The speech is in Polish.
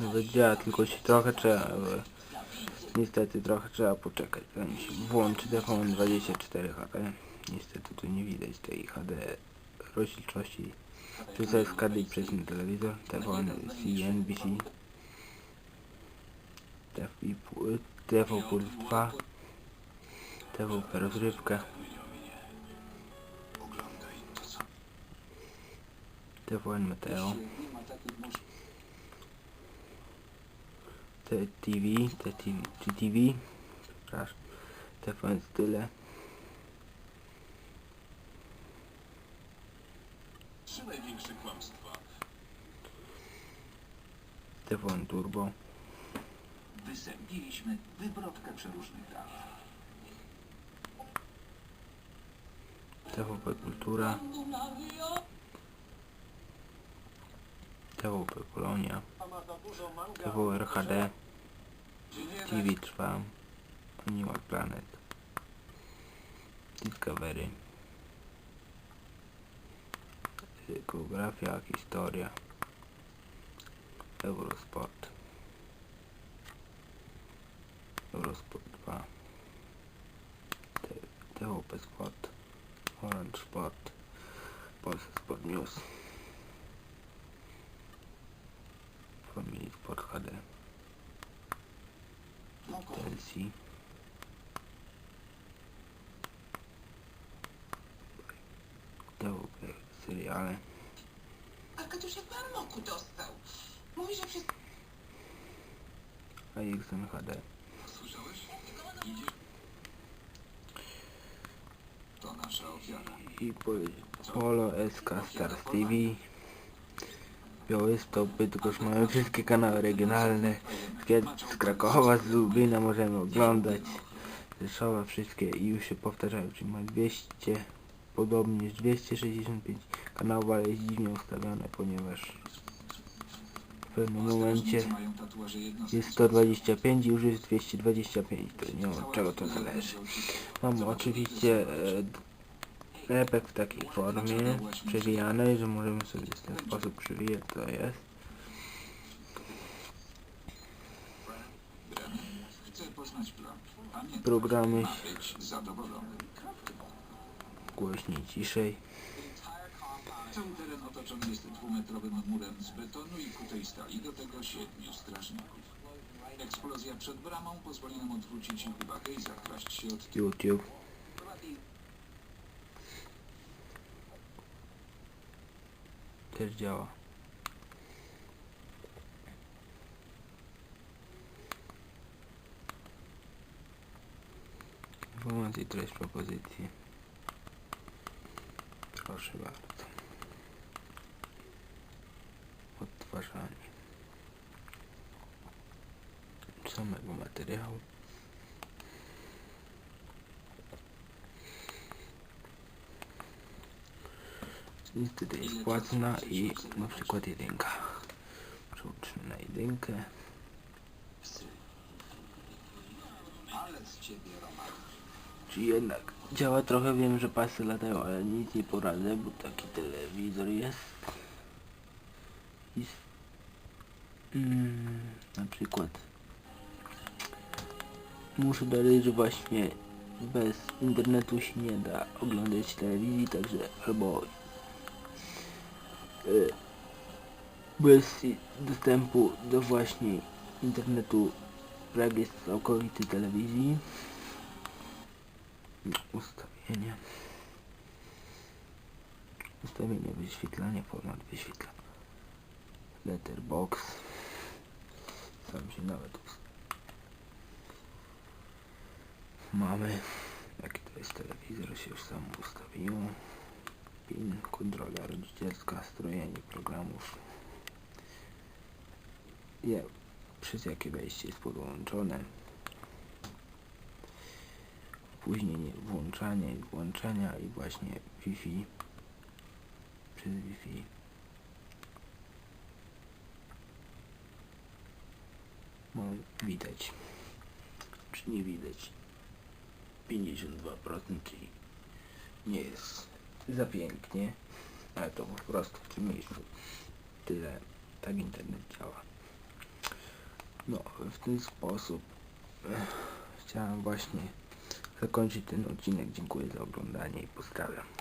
Nawet działa, tylko się trochę trzeba... e, Niestety trochę trzeba poczekać, zanim się włączy TVN24 HD. Niestety tu nie widać tej HD rozdzielczości. To jest HD przez ten telewizor, TVN CNBC. TV Pu- TV Puls 2. TVP rozrywkę. TVN Meteo. TTV, TTV, TTV, przepraszam, TVN Style, Trzy największe kłamstwa. TVN Turbo, Wysępiliśmy wybrotkę przeróżnych dat. TVP Kultura, TVP Polonia, TVR HD, TV Trwa, Animal Planet, Discovery, Geografia, Historia, Eurosport, Eurosport 2, T- TVP Sport, Orange Sport, Polsat Sport News, Family Sport HD, TLC, TVP seriale, Arkadiusz jak pan moku dostał. Mówi, że przez... AXN HD, Słyszałeś? To nasza ofiara. i po- Polo SK Stars TV, Białystok, Bydgoszcz mają wszystkie kanały regionalne, z Krakowa, z Lublina możemy oglądać, Rzeszowa wszystkie i już się powtarzają, czyli ma 200, podobnież 265 kanałów, ale jest dziwnie ustawione, ponieważ w pewnym momencie jest 125 i już jest 225, to nie wiem od czego to zależy. Mam oczywiście e, repek w takiej formie przewijanej, że możemy sobie w ten sposób przewijać, to jest. Programy głośniej, ciszej. Cały teren otoczony jest dwumetrowym murem z betonu i kutej stali, do tego siedmiu strażników. Eksplozja przed bramą pozwoli nam odwrócić ich uwagę i zakraść się od perdi a ó. Vou manter três propositi. Proszę bardzo. Odtwarzanie samego material. Jest płatna i na przykład jedynka. Przełączmy na jedynkę. Czy jednak działa trochę, wiem, że pasy latają, ale nic nie poradzę, bo taki telewizor jest. jest mm, na przykład muszę dodać, że właśnie bez internetu się nie da oglądać telewizji, także albo bez i- dostępu do właśnie internetu jest całkowity telewizji. Ustawienia ustawienie wyświetlania format wyświetlania letterbox. Sam się nawet mamy. Jaki to jest telewizor? Się już sam ustawiło pin kontrola rodzicielska strojenie programów. Je, przez jakie wejście jest podłączone. Opóźnienie włączania i włączania i właśnie Wi-Fi. Przez Wi-Fi. No, widać. Czy nie widać? 52% czyli nie jest za pięknie ale to po prostu w tym miejscu tyle tak internet działa No, w ten sposób eh, chciałem właśnie zakończyć ten odcinek. Dziękuję za oglądanie i pozdrawiam.